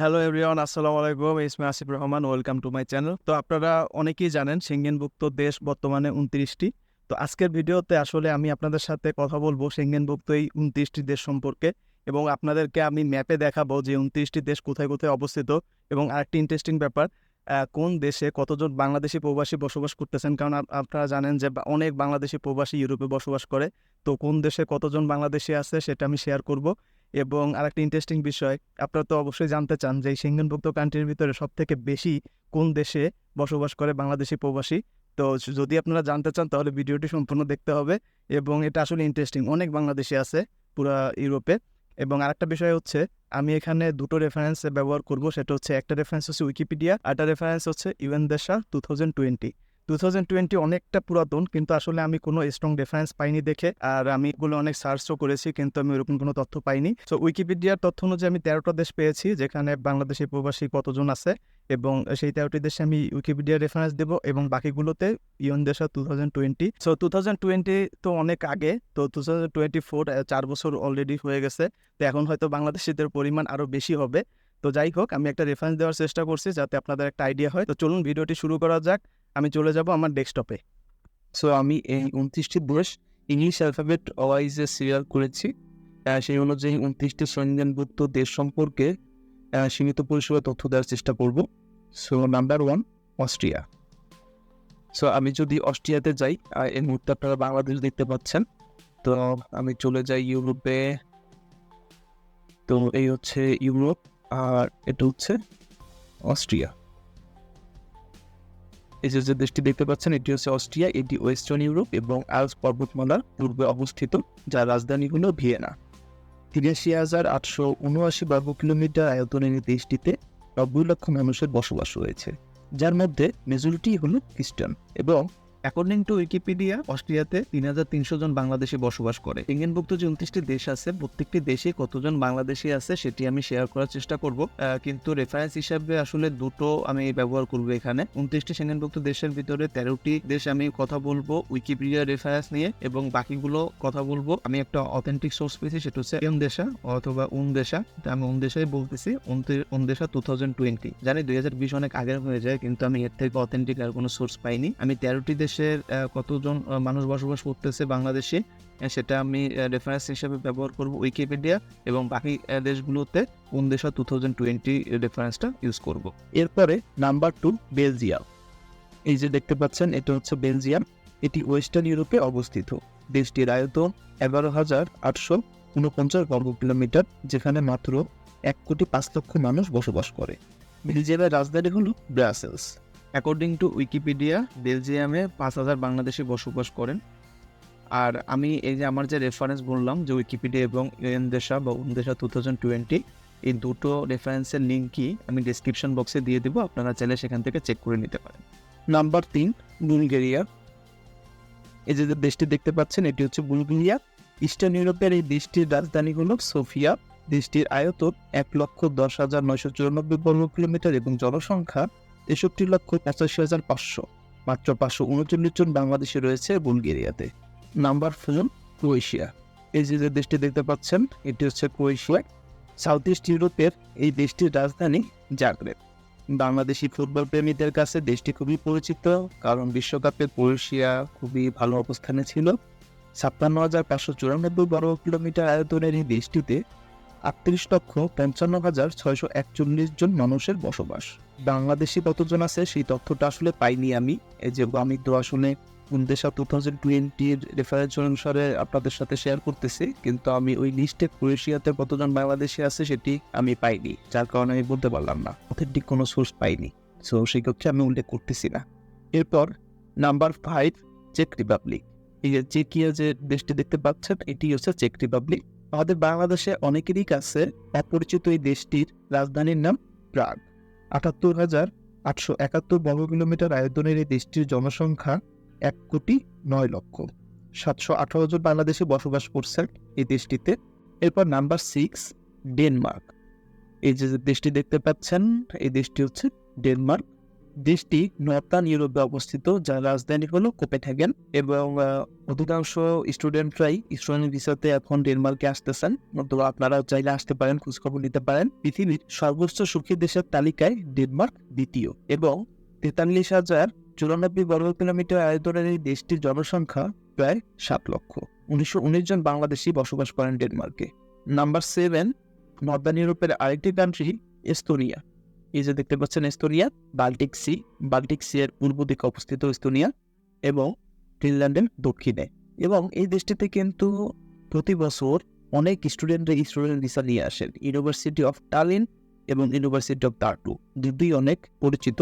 Hello everyone আসসালামু আলাইকুম ইসমি Asif Rahman welcome to my channel তো আপনারা অনেকেই জানেন সেঙ্গেনভুক্ত দেশ বর্তমানে উনত্রিশটি। তো আজকের ভিডিওতে আসলে আমি আপনাদের সাথে কথা বলব সেঙ্গেনভুক্ত এই উনত্রিশটি দেশ সম্পর্কে এবং আপনাদেরকে আমি ম্যাপে দেখাবো যে উনত্রিশটি দেশ কোথায় কোথায় অবস্থিত এবং আরেকটি ইন্টারেস্টিং ব্যাপার কোন দেশে কতজন বাংলাদেশি প্রবাসী বসবাস করতেছেন? কারণ আপনারা জানেন যে অনেক বাংলাদেশি প্রবাসী ইউরোপে বসবাস করে। তো কোন দেশে কতজন বাংলাদেশি আছে সেটা আমি শেয়ার করব। এবং আরেকটা ইন্টারেস্টিং বিষয়, আপনারা তো অবশ্যই জানতে চান যে সেঙ্গনভুক্ত কান্ট্রির ভিতরে সব থেকে বেশি কোন দেশে বসবাস করে বাংলাদেশি প্রবাসী। তো যদি আপনারা জানতে চান, তাহলে ভিডিওটি সম্পূর্ণ দেখতে হবে এবং এটা আসলে ইন্টারেস্টিং অনেক বাংলাদেশি আছে পুরা ইউরোপে। এবং আরেকটা বিষয় হচ্ছে, আমি এখানে দুটো রেফারেন্স ব্যবহার করব। সেটা হচ্ছে, একটা রেফারেন্স হচ্ছে উইকিপিডিয়া আর একটা রেফারেন্স হচ্ছে UN DESA two thousand twenty two thousand twenty অনেকটা পুরাতন, কিন্তু আসলে আমি কোনো স্ট্রং রেফারেন্স পাইনি দেখে। আর আমি এগুলো অনেক সার্চও করেছি, কিন্তু আমি ওরকম কোনো তথ্য পাইনি। তো উইকিপিডিয়ার তথ্য অনুযায়ী আমি তেরোটা দেশ পেয়েছি, যেখানে বাংলাদেশি প্রবাসী কতজন আছে। এবং সেই তেরোটি দেশে আমি উইকিপিডিয়ার রেফারেন্স দেবো এবং বাকিগুলোতে UN DESA two thousand twenty. So two thousand twenty তো অনেক আগে, তো টু থাউজেন্ড টোয়েন্টি ফোর চার বছর অলরেডি হয়ে গেছে। তো এখন হয়তো বাংলাদেশিদের পরিমাণ আরও বেশি হবে। তো যাই হোক, আমি একটা রেফারেন্স দেওয়ার চেষ্টা করছি যাতে আপনাদের একটা আইডিয়া হয়। তো চলুন, ভিডিওটি শুরু করা যাক। আমি চলে যাব আমার ডেস্কটপে সো আমি এই উনত্রিশটি দেশ ইংলিশ অ্যালফাবেট ওয়াইজে সিরিয়াল করেছি। সেই অনুযায়ী উনত্রিশটি সঞ্জানভুক্ত দেশ সম্পর্কে সীমিত পরিসরে তথ্য দেওয়ার চেষ্টা করব। So number one Austria so আমি যদি অস্ট্রিয়াতে যাই এই মুহূর্তে আপনারা বাংলাদেশ দেখতে পাচ্ছেন। তো, আমি চলে যাই ইউরোপে। তো, এই হচ্ছে ইউরোপ, আর এটা হচ্ছে অস্ট্রিয়া। এই যে দেশটি দেখতে পাচ্ছেন, এটি হচ্ছে অস্ট্রিয়া, এটি ওয়েস্টার্ন ইউরোপ এবং আলস পর্বতমালার পূর্বে অবস্থিত, যার রাজধানী হল ভিয়েনা। তিরাশি হাজার আটশো উনআশি বর্গ কিলোমিটার আয়তনের এই দেশটিতে নব্বই লক্ষ মানুষের বসবাস রয়েছে। যার মধ্যে মেজরিটি হল খ্রিস্টান এবং অ্যাকর্ডিং টু উইকিপিডিয়া অস্ট্রিয়াতে তিন হাজার তিনশো জন বাংলাদেশি বসবাস করে। ইংল্যান্ডভুক্ত যে উনত্রিশটি দেশ আছে, প্রত্যেকটি দেশে কতজন বাংলাদেশি আছে সেটি আমি শেয়ার করার চেষ্টা করব। কিন্তু রেফারেন্স হিসাবে আসলে দুটো আমি ব্যবহার করব এখানে। উনত্রিশটি সেঙ্গেনভুক্ত দেশের ভিতরে তেরোটি দেশ আমি কথা বলব উইকিপিডিয়া রেফারেন্স নিয়ে এবং বাকিগুলো কথা বলব। আমি একটা অথেন্টিক সোর্স পেয়েছি, সেটা হচ্ছে এম দেশা অথবা উন দেশা। আমি উন দেশাই বলতেছি, উন দেশা টু থাউজেন্ড টোয়েন্টি জানি দুই হাজার বিশ অনেক আগের হয়ে যায়, কিন্তু আমি এর থেকে অথেন্টিক আর কোনো সোর্স পাইনি। আমি তেরোটি দেশের আহ, কতজন মানুষ বসবাস করতেছে বাংলাদেশে সেটা আমি রেফারেন্স হিসেবে ব্যবহার করব উইকিপিডিয়া এবং বাকি দেশগুলোতে কোন দেশা টু থাউজেন্ড টোয়েন্টি রেফারেন্সটা ইউজ করব। এরপরে নাম্বার টু বেলজিয়াম এই যে দেখতে পাচ্ছেন এটা হচ্ছে বেলজিয়াম এটি ওয়েস্টার্ন ইউরোপে অবস্থিত। দেশটির আয়তন এগারো হাজার আটশো উনপঞ্চাশ বর্গ কিলোমিটার যেখানে মাত্র এক কোটি পাঁচ লক্ষ মানুষ বসবাস করে। বেলজিয়ামের রাজধানী হলো ব্রাসেলস অ্যাকর্ডিং টু উইকিপিডিয়া বেলজিয়ামে পাঁচ হাজার বাংলাদেশি বসবাস করেন। আর আমি এই যে আমার যে রেফারেন্স বললাম যে উইকিপিডিয়া এবং এন দেশা বা উন দেশা টু থাউজেন্ড টোয়েন্টি এই দুটো রেফারেন্সের লিঙ্কই আমি ডিসক্রিপশন বক্সে দিয়ে দেবো, আপনারা চাইলে সেখান থেকে চেক করে নিতে পারেন। নাম্বার তিন বুলগেরিয়া এই যে দেশটি দেখতে পাচ্ছেন, এটি হচ্ছে বুলগেরিয়া ইস্টার্ন ইউরোপের এই দেশটির রাজধানী হল সোফিয়া দেশটির আয়তন এক লক্ষ দশ হাজার নয়শো চুরানব্বই বর্গ কিলোমিটার এবং জনসংখ্যা তেষট্টি লক্ষ পঁচাশি হাজার পাঁচশো। মাত্র পাঁচশো উনচল্লিশ জন বাংলাদেশি রয়েছে বুলগেরিয়াতে। Number four Croatia. এই যে যে দেশটি দেখতে পাচ্ছেন, এটি হচ্ছে ক্রোয়েশিয়া। সাউথ ইস্ট ইউরোপের এই দেশটির রাজধানী জাগরেব। বাংলাদেশি ফুটবল প্রেমীদের কাছে দেশটি খুবই পরিচিত, কারণ বিশ্বকাপে ক্রোয়েশিয়া খুবই ভালো অবস্থানে ছিল। ছাপ্পান্ন হাজার পাঁচশো চুরানব্বই বর্গ কিলোমিটার আয়তনের এই দেশটিতে আটত্রিশ লক্ষ পঞ্চান্ন হাজার ছয়শো একচল্লিশ জন মানুষের বসবাস। বাংলাদেশি কতজন আছে সেই তথ্যটা আসলে পাইনি আমি। এই যে আমি তো আসলে উনদেশা টু থাউজেন্ড টোয়েন্টির রেফারেন্স অনুসারে আপনাদের সাথে শেয়ার করতেছি, কিন্তু আমি ওই লিস্টে ক্রোয়েশিয়াতে কতজন বাংলাদেশি আছে সেটি আমি পাইনি, যার কারণে আমি বলতে পারলাম না। অথেন্টিক কোনো সোর্স পাইনি। সো সেই ক্ষেত্রে আমি উল্লেখ করতেছি না। এরপর নাম্বার ফাইভ চেক রিপাবলিক এই যে চেকিয়া যে দেশটি দেখতে পাচ্ছেন, এটি হচ্ছে চেক রিপাবলিক আমাদের বাংলাদেশে অনেকেরই কাছে অপরিচিত এই দেশটির রাজধানীর নাম প্রাগ। আটাত্তর হাজার আটশো একাত্তর বর্গ কিলোমিটার আয়তনের এই দেশটির জনসংখ্যা এক কোটি নয় লক্ষ। সাতশো আঠারো জন বাংলাদেশে বসবাস করছেন এই দেশটিতে। এরপর নাম্বার সিক্স, ডেনমার্ক। এই যে দেশটি দেখতে পাচ্ছেন, এই দেশটি হচ্ছে ডেনমার্ক। দেশটি নর্থার্ন ইউরোপে অবস্থিত যার রাজধানী হলো কোপেনহেগেন এবং অধিকাংশ স্টুডেন্টরাই স্টুডেন্ট ভিসাতে এখন ডেনমার্কে আসতেছেন। তো আপনারা চাইলে আসতে পারেন, খোঁজখবর নিতে পারেন। পৃথিবীর সর্বোচ্চ সুখী দেশের তালিকায় ডেনমার্ক দ্বিতীয় এবং তেতাল্লিশ হাজার চুরানব্বই বর্গ কিলোমিটার আয়তনের এই দেশটির জনসংখ্যা প্রায় সাত লক্ষ। উনিশশো উনিশ জন বাংলাদেশি বসবাস করেন ডেনমার্কে। নাম্বার সেভেন, নর্দার্ন ইউরোপের আরেকটি কান্ট্রি এস্তোনিয়া। এই যে দেখতে পাচ্ছেন Estonia, Baltic Sea Baltic Sea এর পূর্ব দিকে অবস্থিত এস্তোনিয়া এবং ফিনল্যান্ডের দক্ষিণে। এবং এই দেশটিতে কিন্তু প্রতি বছর অনেক স্টুডেন্টরা স্টুডেন্ট ভিসা নিয়ে আসেন। ইউনিভার্সিটি অফ টালিন এবং ইউনিভার্সিটি অফ টার্টু দুটোই অনেক পরিচিত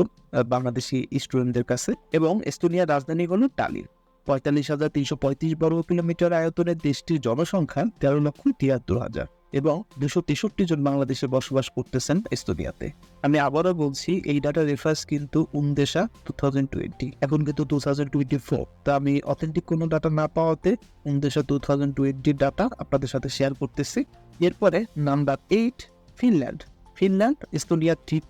বাংলাদেশি স্টুডেন্টদের কাছে। এবং এস্তোনিয়ার রাজধানী হল টালিন পঁয়তাল্লিশ হাজার তিনশো পঁয়ত্রিশ বর্গ কিলোমিটার আয়তনের দেশটির জনসংখ্যা তেরো লক্ষ তিয়াত্তর হাজার। এবং দুশো তেষট্টি জন বাংলাদেশে বসবাস করতেছেন এস্তোনিয়াতে। আমি আবারও বলছি, এই ডাটা রেফারেন্স কিন্তু উন্দেশা টু থাউজেন্ড টোয়েন্টি। এখন কিন্তু টু থাউজেন্ড টোয়েন্টি ফোর। তা আমি অথেন্টিক কোনো ডাটা না পাওয়াতে উনদেশা টু থাউজেন্ড টোয়েন্টির ডাটা আপনাদের সাথে শেয়ার করতেছি। এরপরে নাম্বার এইট ফিনল্যান্ড ফিনল্যান্ড এস্তোনিয়ার ঠিক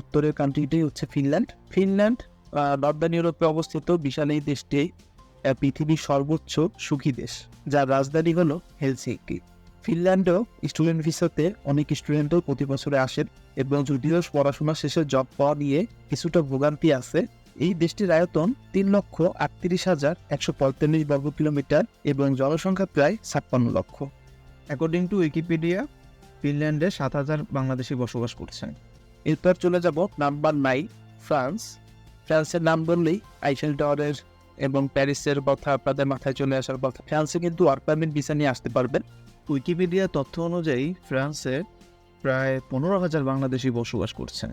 উত্তরের কান্ট্রিটাই হচ্ছে ফিনল্যান্ড ফিনল্যান্ড নর্দার্ন ইউরোপে অবস্থিত বিশাল এই দেশটি পৃথিবীর সর্বোচ্চ সুখী দেশ, যার রাজধানী হলো হেলসিঙ্কি ফিনল্যান্ডেও স্টুডেন্ট ভিসাতে অনেক স্টুডেন্টও প্রতি বছরে আসেন এবং যদিও পড়াশোনা শেষে জব পাওয়া নিয়ে কিছুটা ভোগান্তি আছে এই দেশটির আয়তন তিন লক্ষ আটত্রিশ হাজার একশো পঁয়তাল্লিশ বর্গ কিলোমিটার এবং জনসংখ্যা প্রায় ছাপ্পান্ন লক্ষ। অ্যাকর্ডিং টু উইকিপিডিয়া ফিনল্যান্ডে সাত হাজার বাংলাদেশি বসবাস করছেন। এরপর চলে যাব নাম্বার নাইন ফ্রান্স। ফ্রান্সের নাম বললেই আইফেল টাওয়ারের এবং প্যারিসের কথা আপনাদের মাথায় চলে আসার কথা। ফ্রান্সে কিন্তু ওয়ার্ক পারমিট ভিসা নিয়ে আসতে পারবেন। উইকিপিডিয়া তথ্য অনুযায়ী ফ্রান্সে প্রায় পনেরো হাজার বাংলাদেশি বসবাস করছেন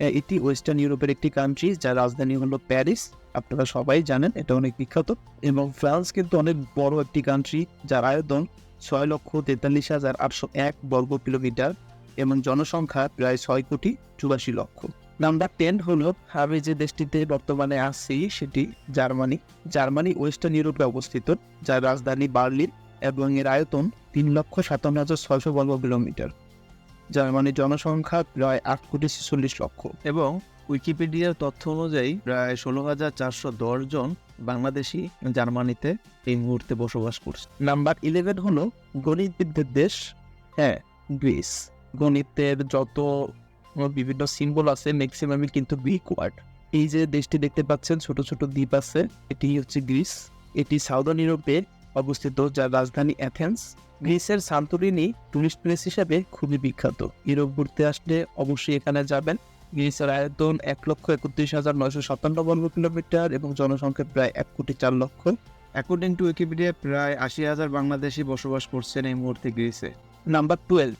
এটি ওয়েস্টার্ন ইউরোপের একটি কান্ট্রি যার রাজধানী হলো প্যারিস। আপনারা সবাই জানেন, এটা অনেক বিখ্যাত। এবং ফ্রান্স কিন্তু অনেক বড় একটি কান্ট্রি যার আয়তন ছয় লক্ষ তেতাল্লিশ হাজার আটশো এক বর্গ কিলোমিটার এবং জনসংখ্যা প্রায় ছয় কোটি চুরাশি লক্ষ। নাম্বার টেন হলো আমি যে দেশটিতে বর্তমানে আছি, সেটি জার্মানি। জার্মানি ওয়েস্টার্ন ইউরোপে অবস্থিত, যার রাজধানী বার্লিন। এবং এর আয়তন তিন লক্ষ সাতান্ন হাজার ছয়শো বর্গ কিলোমিটার জার্মানির জনসংখ্যা প্রায় আট কোটি ছেচল্লিশ লক্ষ। এবং উইকিপিডিয়ার তথ্য অনুযায়ী প্রায় ষোলো হাজার চারশো দশ জন বাংলাদেশি জার্মানিতে এই মুহূর্তে বসবাস করছে। নাম্বার ইলেভেন হলো গণিতবিদদের দেশ হ্যাঁ গ্রিস। গণিতের যত বিভিন্ন সিম্বল আছে, ম্যাক্সিমামই কিন্তু গ্রিক ওয়ার্ড। এই যে দেশটি দেখতে পাচ্ছেন, ছোট ছোট দ্বীপ আছে, এটি হচ্ছে গ্রিস। এটি সাউদার্ন ইউরোপে অবস্থিত যার রাজধানী অ্যাথেন্স। গ্রিসের সান্তরিনি টুরিস্ট প্লেস হিসেবে খুবই বিখ্যাত। ইউরোপ ঘুরতে আসলে অবশ্যই এখানে যাবেন। গ্রিসের আয়তন এক লক্ষ একত্রিশ হাজার নয়শো সাতান্ন বর্গ কিলোমিটার এবং জনসংখ্যা প্রায় এক কোটি চার লক্ষ। অ্যাকর্ডিং টু উইকিপিডিয়া প্রায় আশি হাজার বাংলাদেশি বসবাস করছেন এই মুহূর্তে গ্রিসে। Number twelve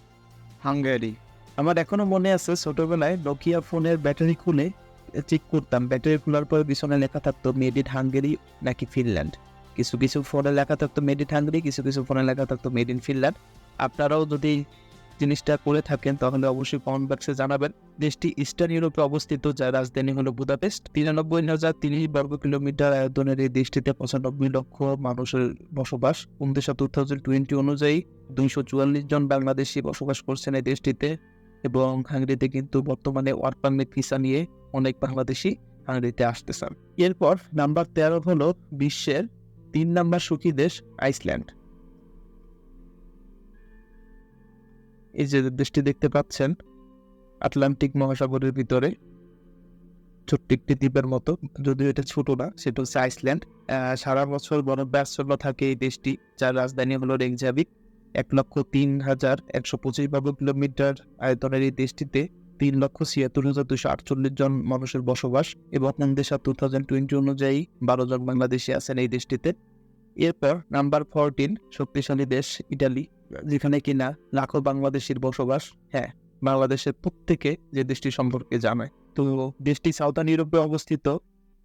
Hungary. আমার এখনও মনে আছে ছোটবেলায় নোকিয়া ফোনের ব্যাটারি খুলে চেক করতাম। ব্যাটারি খোলার পর পিছনে লেখা থাকতো মেড ইন হাঙ্গেরি নাকি ফিনল্যান্ড কিছু কিছু ফোনে লেখা থাকতো মেড ইন হাঙ্গেরি কিছু কিছু ফোনে লেখা থাকতো মেড ইন ফিনল্যান্ড আপনারাও যদি জিনিসটা করে থাকেন, তাহলে অবশ্যই কমেন্ট বক্সে জানাবেন। দেশটি ইস্টার্ন ইউরোপে অবস্থিত, যার রাজধানী হলো বুদাপেস্ট তিরানব্বই হাজার তিরিশ বর্গ কিলোমিটার আয়তনের এই দেশটিতে পঁচানব্বই লক্ষ মানুষের বসবাস। উনদেশা টু থাউজেন্ড টোয়েন্টি অনুযায়ী দুইশো চুয়াল্লিশ জন বাংলাদেশি বসবাস করছেন এই দেশটিতে। এবং হাঙ্গেরিতে কিন্তু বর্তমানে ওয়ার্ক পারমিট ভিসা নিয়ে অনেক বাংলাদেশি হাঙ্গেরিতে আসতেছেন। এরপর নাম্বার তেরো হলো বিশ্বের তিন নাম্বার সুখী দেশ আইসল্যান্ড। এই যে দেশটি দেখতে পাচ্ছেন, আটলান্টিক মহাসাগরের ভিতরে। ছোট্ট একটি দ্বীপের মতো, যদিও এটা ছোট না, সেটা হচ্ছে আইসল্যান্ড। সারা বছর বরফাচ্ছন্ন থাকে এই দেশটি, যার রাজধানী হলো রেকজাবিক এক লক্ষ তিন হাজার একশো পঁচিশ বর্গ কিলোমিটার আয়তনের এই দেশটিতে তিন লক্ষ ছিয়াত্তর হাজার দুশো আটচল্লিশ জন মানুষের বসবাস এবং দেশা টু থাউজেন্ড টোয়েন্টি অনুযায়ী বারো জন বাংলাদেশি আছেন এই দেশটিতে। এরপর নাম্বার ফোরটিন শক্তিশালী দেশ ইটালি, যেখানে কিনা লাখো বাংলাদেশির বসবাস হ্যাঁ বাংলাদেশের প্রত্যেকে যে দেশটি সম্পর্কে জানায় তো দেশটি সাউথার্ন ইউরোপে অবস্থিত।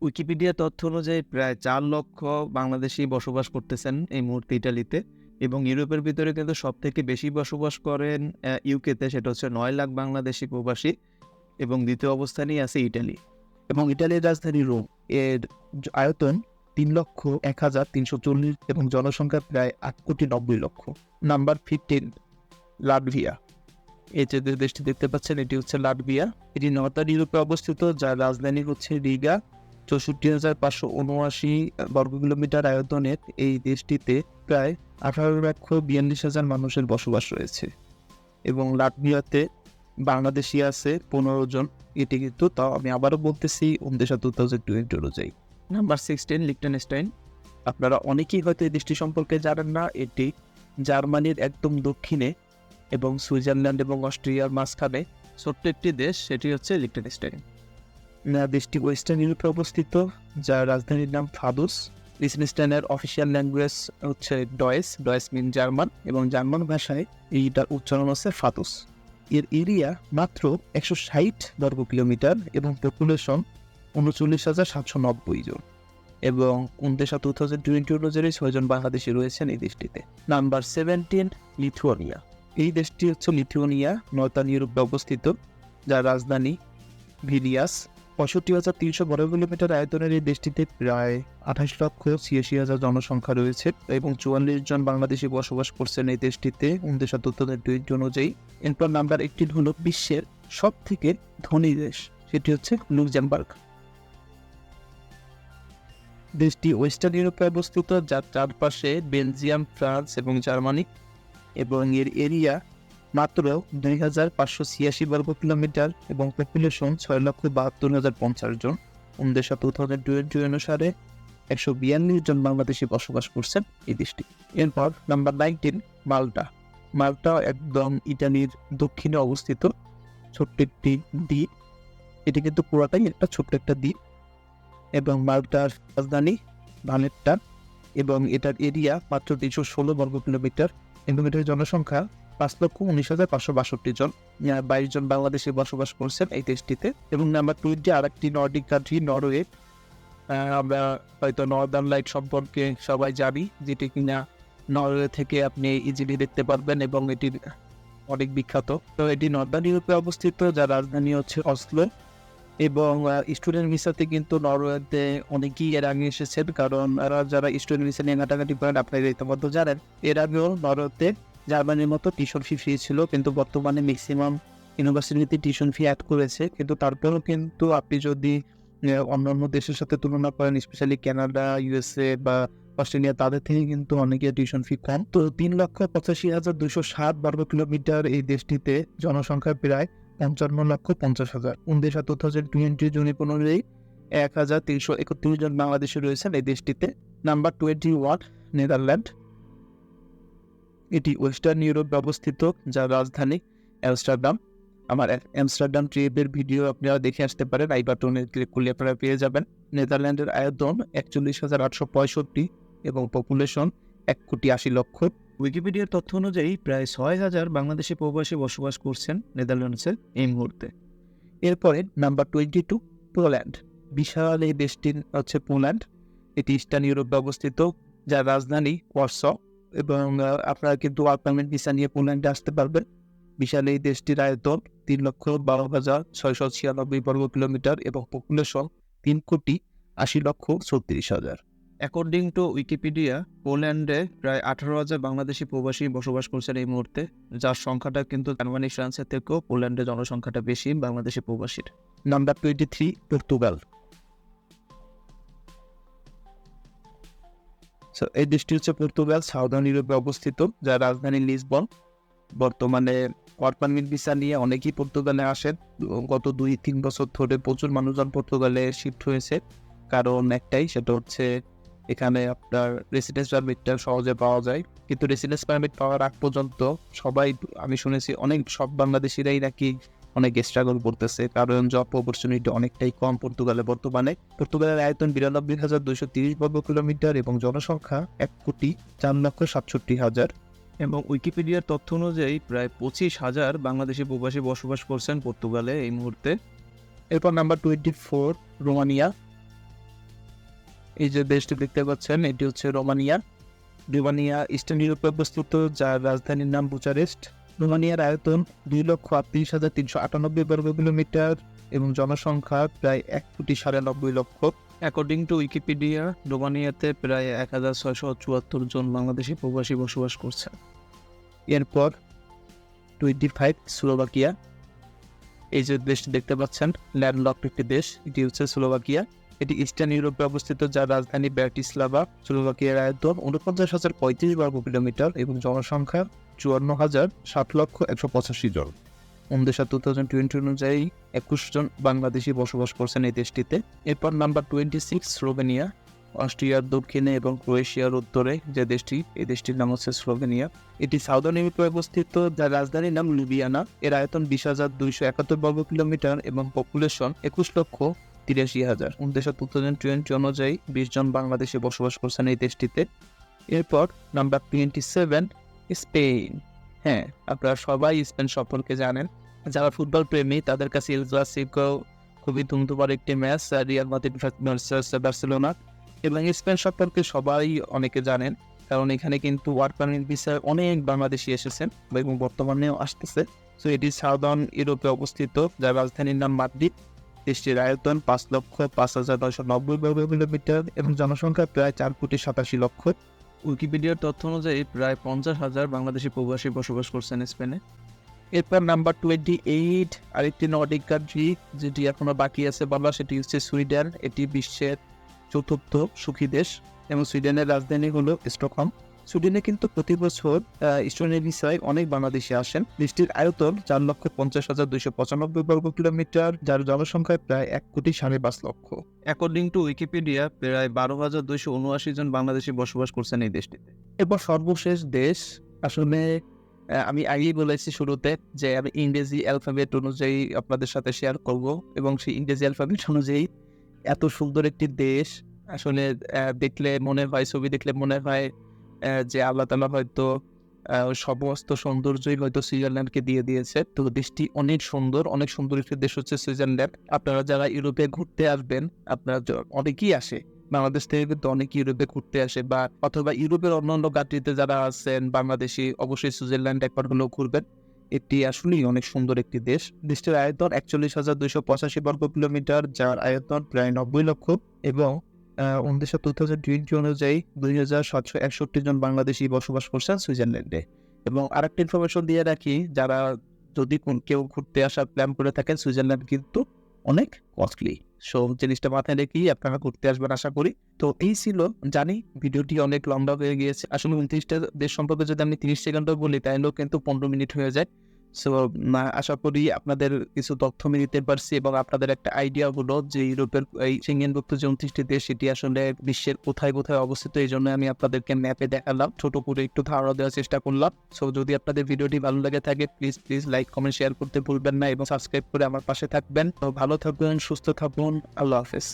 উইকিপিডিয়া তথ্য অনুযায়ী প্রায় চার লক্ষ বাংলাদেশি বসবাস করতেছেন এই মুহূর্তে ইটালিতে। এবং ইউরোপের ভিতরে কিন্তু সব থেকে বেশি বসবাস করেন ইউকেতে সেটা হচ্ছে নয় লাখ বাংলাদেশি প্রবাসী এবং দ্বিতীয় অবস্থানেই আছে ইটালি এবং ইটালির রাজধানী রোম। এর আয়তন তিন লক্ষ এক হাজার তিনশো চল্লিশ এবং জনসংখ্যা প্রায় আট কোটি নব্বই লক্ষ। Number fifteen, Latvia. এই যে দেশটি দেখতে পাচ্ছেন, এটি হচ্ছে লাটভিয়া। এটি নর্দার্ন ইউরোপে অবস্থিত, যার রাজধানী হচ্ছে রিগা। চৌষট্টি হাজার পাঁচশো উনআশি বর্গ কিলোমিটার আয়তনের এই দেশটিতে প্রায় আঠারো লক্ষ বিয়াল্লিশ হাজার মানুষের বসবাস রয়েছে। এবং লাটভিয়াতে বাংলাদেশি আছে পনেরো জন। এটি কিন্তু তাও আমি আবারও বলতেছি উনদেশা টু থাউজেন্ড টোয়েন্টি অনুযায়ী। নাম্বার সিক্সটিন লিকটেনস্টাইন আপনারা অনেকেই হয়তো এই দেশটি সম্পর্কে জানেন না। এটি জার্মানির একদম দক্ষিণে এবং সুইজারল্যান্ড এবং অস্ট্রিয়ার মাঝখানে ছোট্ট একটি দেশ, সেটি হচ্ছে লিকটেনস্টাইন দেশটি ওয়েস্টার্ন ইউরোপে অবস্থিত, যার রাজধানীর নাম ফাদুস লিসনেস্টাইনের অফিসিয়াল ল্যাঙ্গুয়েজ হচ্ছে ডয়েস ডয়েস মিন জার্মান এবং জার্মান ভাষায় এইটার উচ্চারণ হচ্ছে ফাতুস এর এরিয়া মাত্র একশো ষাট বর্গ কিলোমিটার এবং পপুলেশন উনচল্লিশ হাজার সাতশো নব্বই জন। এবং উনদেশা টু থাউজেন্ড টোয়েন্টি অনুযায়ী ছয়জন বাংলাদেশি রয়েছেন এই দেশটিতে। নাম্বার সেভেন্টিন লিথুয়ানিয়া এই দেশটি হচ্ছে লিথুয়ানিয়া নর্থার্ন ইউরোপে অবস্থিত, যার রাজধানী ভিলিয়াস পঁয়ষট্টি হাজার তিনশো বর্গ কিলোমিটার আয়তনের এই দেশটিতে প্রায় আঠাশ লক্ষ ছিয়াশি হাজার জনসংখ্যা রয়েছে এবং চুয়াল্লিশ জন বাংলাদেশি বসবাস করছেন এই দেশটিতে। উনদেশা তথ্য টোয়েন্টি অনুযায়ী এরপর নাম্বার একটি হলো বিশ্বের সব থেকে ধনী দেশ, সেটি হচ্ছে লুক্সেমবার্গ। দেশটি ওয়েস্টার্ন ইউরোপে অবস্থিত, যার চারপাশে বেলজিয়াম, ফ্রান্স এবং জার্মানি এবং এর এরিয়া মাত্র দুই হাজার পাঁচশো ছিয়াশি বর্গ কিলোমিটার এবং পপুলেশন ছয় লক্ষ বাহাত্তর হাজার পঞ্চাশ জন। উনদেশা টু থাউজেন্ড টোয়েন্টি অনুসারে একশো বিয়াল্লিশ জন বাংলাদেশি বসবাস করছেন এই দেশটি। এরপর নাম্বার নাইনটিন মাল্টা। মাল্টা একদম ইটালির দক্ষিণে অবস্থিত। ছোট্ট একটি দ্বীপ। এটি কিন্তু পুরাটাই একটা ছোট্ট একটা দ্বীপ। এবং মাল্টার রাজধানী ভানেট্টা। এবং এটার এরিয়া মাত্র তিনশো ষোলো বর্গ কিলোমিটার। এবং এটার জনসংখ্যা পাঁচ লক্ষ উনিশ হাজার পাঁচশো বাষট্টি জন। বাইশ জন বাংলাদেশি বসবাস করছেন এই দেশটিতে। এবং নাম্বার টোয়েন্টি আর একটি নর্ডিক কান্ট্রি, নরওয়ে। আমরা হয়তো নর্দার্ন লাইট সম্পর্কে সবাই জানি, যেটি কিনা নরওয়ে থেকে আপনি ইজিলি দেখতে পারবেন এবং এটি অনেক বিখ্যাত। তো এটি নর্দার্ন ইউরোপে অবস্থিত, যার রাজধানী হচ্ছে অসলো। এবং স্টুডেন্ট ভিসাতে কিন্তু নরওয়েতে অনেকেই এর আগে এসেছেন। কারণ যারা স্টুডেন্ট ভিসা নিয়ে ঘাটাঘাটি করেন, আপনারা ইতিমধ্যে জানেন। এর আগেও নরওয়েতে জার্মানির মতো টিউশন ফি ফ্রি ছিল, কিন্তু বর্তমানে ম্যাক্সিমাম ইউনিভার্সিটিতে টিউশন ফি অ্যাড করেছে, কিন্তু তারপরেও কিন্তু আপনি যদি অন্যান্য দেশের সাথে তুলনা করেন স্পেশালি কানাডা ইউএসএ বা অস্ট্রেলিয়া তাদের থেকে কিন্তু অনেকে টিউশন ফি কম। তো তিন লক্ষ পঁচাশি হাজার দুশো ষাট বর্গ কিলোমিটার এই দেশটিতে জনসংখ্যা প্রায় পঞ্চান্ন লক্ষ পঞ্চাশ হাজার। উনদেশা টু থাউজেন্ড টোয়েন্টি জুনিপ অনুযায়ী এক হাজার তিনশো একত্রিশ জন বাংলাদেশে রয়েছেন এই দেশটিতে। নাম্বার টোয়েন্টি ওয়ান নেদারল্যান্ড এটি ওয়েস্টার্ন ইউরোপে অবস্থিত যার রাজধানী অ্যামস্টারডাম। আমার অ্যামস্টারডাম ট্রিপের ভিডিও আপনারা দেখে আসতে পারেন। আই বাটনে ক্লিক করলে আপনারা পেয়ে যাবেন। নেদারল্যান্ডের আয়তন একচল্লিশ হাজার আটশো পঁয়ষট্টি এবং পপুলেশন এক কোটি আশি লক্ষ। উইকিপিডিয়ার তথ্য অনুযায়ী প্রায় ছয় হাজার বাংলাদেশি প্রবাসী বসবাস করছেন নেদারল্যান্ডসের এই মুহূর্তে। এরপরে নাম্বার টোয়েন্টি টু পোল্যান্ড। বিশাল এই দেশটি হচ্ছে পোল্যান্ড। এটি ইস্টার্ন ইউরোপে অবস্থিত যার রাজধানী ওয়ার্স। এবং আপনারা কিন্তু পারমিট ভিসা নিয়ে পোল্যান্ডে আসতে পারবেন। বিশাল এই দেশটির আয়তন তিন লক্ষ বারো হাজার ছয়শো ছিয়ানব্বই বর্গ কিলোমিটার এবং পপুলেশন তিন কোটি আশি লক্ষ ছত্রিশ হাজার। অ্যাকর্ডিং টু উইকিপিডিয়া পোল্যান্ডে প্রায় আঠারো হাজার বাংলাদেশি প্রবাসী বসবাস করছেন এই মুহূর্তে যার সংখ্যাটা কিন্তু জার্মানি ফ্রান্সের থেকেও পোল্যান্ডে জনসংখ্যাটা বেশি বাংলাদেশি প্রবাসীর। Number twenty three Portugal So, এই দেশটি হচ্ছে পর্তুগাল সাউদার্ন ইউরোপে অবস্থিত যার রাজধানী লিসবন। বর্তমানে ওয়ার্ক ভিসা নিয়ে অনেকেই পর্তুগালে আসেন। গত দুই তিন বছর ধরে প্রচুর মানুষজন পর্তুগালে শিফট হয়েছে। কারণ একটাই সেটা হচ্ছে এখানে আপনার রেসিডেন্স পারমিটটা সহজে পাওয়া যায়। কিন্তু রেসিডেন্স পারমিট পাওয়ার আগ পর্যন্ত সবাই আমি শুনেছি অনেক সব বাংলাদেশিরাই নাকি অনেক স্ট্রাগল করতেছে কারণ জব অপরচুনিটি অনেকটাই কম পর্তুগালে বর্তমানে। পর্তুগালের আয়তন বিরানব্বই হাজার দুইশো তিরিশ বর্গ কিলোমিটার এবং জনসংখ্যা এক কোটি চার লক্ষ সাতষট্টি হাজার। এবং উইকিপিডিয়ার তথ্য অনুযায়ী প্রায় পঁচিশ হাজার বাংলাদেশি প্রবাসী বসবাস করছেন পর্তুগালে এই মুহূর্তে। এরপর নাম্বার টোয়েন্টি ফোর রোমানিয়া। এই যে দেশটি দেখতে পাচ্ছেন এটি হচ্ছে রোমানিয়া। রোমানিয়া ইস্টার্ন ইউরোপে অবস্থিত যার রাজধানীর নাম বুচারেস্ট। রোমানিয়ার আয়তন দুই লক্ষ আটত্রিশ হাজার তিনশো আটানব্বই বর্গ কিলোমিটার এবং জনসংখ্যা প্রায় এক কোটি সাড়ে নব্বই লক্ষ। অ্যাকর্ডিং টু উইকিপিডিয়া রোমানিয়াতে প্রায় এক হাজার ছয়শো চুয়াত্তর জন বাংলাদেশি প্রবাসী বসবাস করছে। এরপর টোয়েন্টি ফাইভ স্লোভাকিয়া। এই যে দেশটি দেখতে পাচ্ছেন ল্যান্ডলকড একটি দেশ এটি হচ্ছে স্লোভাকিয়া। এটি ইস্টার্ন ইউরোপে অবস্থিত যার রাজধানী ব্যাটিসলাভা স্লোভাকিয়ার আয়তন উনপঞ্চাশ হাজার পঁয়ত্রিশ বর্গ কিলোমিটার এবং জনসংখ্যা চুয়ান্ন হাজার সাত লক্ষ একশো পঁচাশি জন। উনদেশা টু থাউজেন্ড টোয়েন্টি অনুযায়ী একুশ জন বাংলাদেশি বসবাস করছেন এই দেশটিতে। এরপর নাম্বার টোয়েন্টি সিক্স স্লোভেনিয়া অস্ট্রিয়ার দক্ষিণে এবং ক্রোয়েশিয়ার উত্তরে যে দেশটি, এই দেশটির নাম হচ্ছে স্লোভেনিয়া। এটি সাউদার্ন ইউরোপে অবস্থিত, যার রাজধানীর নাম লুবিয়ানা এর আয়তন বিশ হাজার দুইশো একাত্তর বর্গ কিলোমিটার এবং পপুলেশন একুশ লক্ষ তিরাশি হাজার। উনদেশা টু থাউজেন্ড টোয়েন্টি অনুযায়ী বিশ জন বাংলাদেশে বসবাস করছেন এই দেশটিতে। এরপর নাম্বার টোয়েন্টি সেভেন স্পেন। হ্যাঁ আপনারা সবাই স্পেন সম্পর্কে জানেন। যারা ফুটবল প্রেমী, তাদের কাছে খুবই ধুমধুমার একটি match Real Madrid versus Barcelona এবং স্পেন সম্পর্কে সবাই অনেকে জানেন, কারণ এখানে কিন্তু ওয়ার্ক পারমিট ভিসায় অনেক বাংলাদেশি এসেছেন এবং বর্তমানেও আসতেছে। সো এটি সাউদার্ন ইউরোপে অবস্থিত, যার রাজধানীর নাম মাদ্রিদ। দেশটির আয়তন পাঁচ লক্ষ পাঁচ হাজার নয়শো নব্বই বর্গ কিলোমিটার এবং জনসংখ্যা প্রায় চার কোটি সাতাশি লক্ষ। উইকিপিডিয়ার তথ্য অনুযায়ী প্রায় পঞ্চাশ হাজার বাংলাদেশি প্রবাসী বসবাস করছেন স্পেনে। এরপর নাম্বার টোয়েন্টি এইট আরেকটি নর্ডিক কান্ট্রি, যেটি এখনও বাকি আছে বলা সেটি হচ্ছে সুইডেন। এটি বিশ্বের চতুর্থ সুখী দেশ এবং সুইডেনের রাজধানী হলো স্টকহোম। সুইডেনে কিন্তু প্রতি বছর স্টুডেন্ট ভিসায় অনেক বাংলাদেশি আসেন। দেশটির আয়তন চার লক্ষ পঞ্চাশ হাজার দুইশো পঁচানব্বই বর্গ কিলোমিটার যার জনসংখ্যা প্রায় এক কোটি সাড়ে পাঁচ লক্ষ। অ্যাকর্ডিং টু উইকিপিডিয়া প্রায় বারো হাজার দুইশো উনআশি জন বাংলাদেশি বসবাস করছেন এই দেশটিতে। এরপর সর্বশেষ দেশ আসলে আমি আগেই বলেছি শুরুতে যে আমি ইংরেজি অ্যালফাবেট অনুযায়ী আপনাদের সাথে শেয়ার করব এবং সেই ইংরেজি অ্যালফাবেট অনুযায়ী এত সুন্দর একটি দেশ আসলে দেখলে মনে হয় ছবি দেখলে মনে হয় যে আল্লাহ তালা হয়তো সমস্ত সৌন্দর্যই হয়তো সুইজারল্যান্ডকে দিয়ে দিয়েছে। তো দেশটি অনেক সুন্দর অনেক সুন্দর একটি দেশ হচ্ছে সুইজারল্যান্ড। আপনারা যারা ইউরোপে ঘুরতে আসবেন, আপনারা অনেকেই আসে। বাংলাদেশ থেকে কিন্তু অনেক ইউরোপে ঘুরতে আসে বা, অথবা ইউরোপের অন্যান্য কান্ট্রিতে যারা আছেন, বাংলাদেশি অবশ্যই সুইজারল্যান্ড একবার হলেও ঘুরবেন। এটি আসলেই অনেক সুন্দর একটি দেশ। দেশটির আয়তন একচল্লিশ হাজার দুইশো পঁচাশি বর্গ কিলোমিটার, যার আয়তন প্রায় নব্বই লক্ষ। এবং উনিশশো টু থাউজেন্ড টোয়েন্টি অনুযায়ী দুই হাজার সাতশো একষট্টি জন বাংলাদেশি বসবাস করছেন সুইজারল্যান্ডে। এবং আরেকটা ইনফরমেশন দিয়ে রাখি, যারা যদি কেউ ঘুরতে আসার প্ল্যান করে থাকেন, সুইজারল্যান্ড কিন্তু অনেক কস্টলি সো জিনিসটা মাথায় রেখেই আপনারা ঘুরতে আসবেন আশা করি। তো এই ছিল, জানি ভিডিওটি অনেক লম্বা হয়ে গিয়েছে। আসলে উনত্রিশটা দেশ সম্পর্কে যদি আমি তিরিশ সেকেন্ডও বলি, তাহলেও কিন্তু পনেরো মিনিট হয়ে যায়। সো আশা করি আপনাদের কিছু তথ্য আমি দিতে পারছি এবং আপনাদের একটা আইডিয়া হলো যে ইউরোপের এই সিঙ্গেনভুক্ত যে উনত্রিশটি দেশ, সেটি আসলে বিশ্বের কোথায় কোথায় অবস্থিত, এই জন্য আমি আপনাদেরকে ম্যাপে দেখালাম। ছোট করে একটু ধারণা দেওয়ার চেষ্টা করলাম। সো যদি আপনাদের ভিডিওটি ভালো লাগে থাকে please please like comment share করতে ভুলবেন না এবং সাবস্ক্রাইব করে আমার পাশে থাকবেন। তো ভালো থাকবেন, সুস্থ থাকুন, আল্লাহ হাফেজ।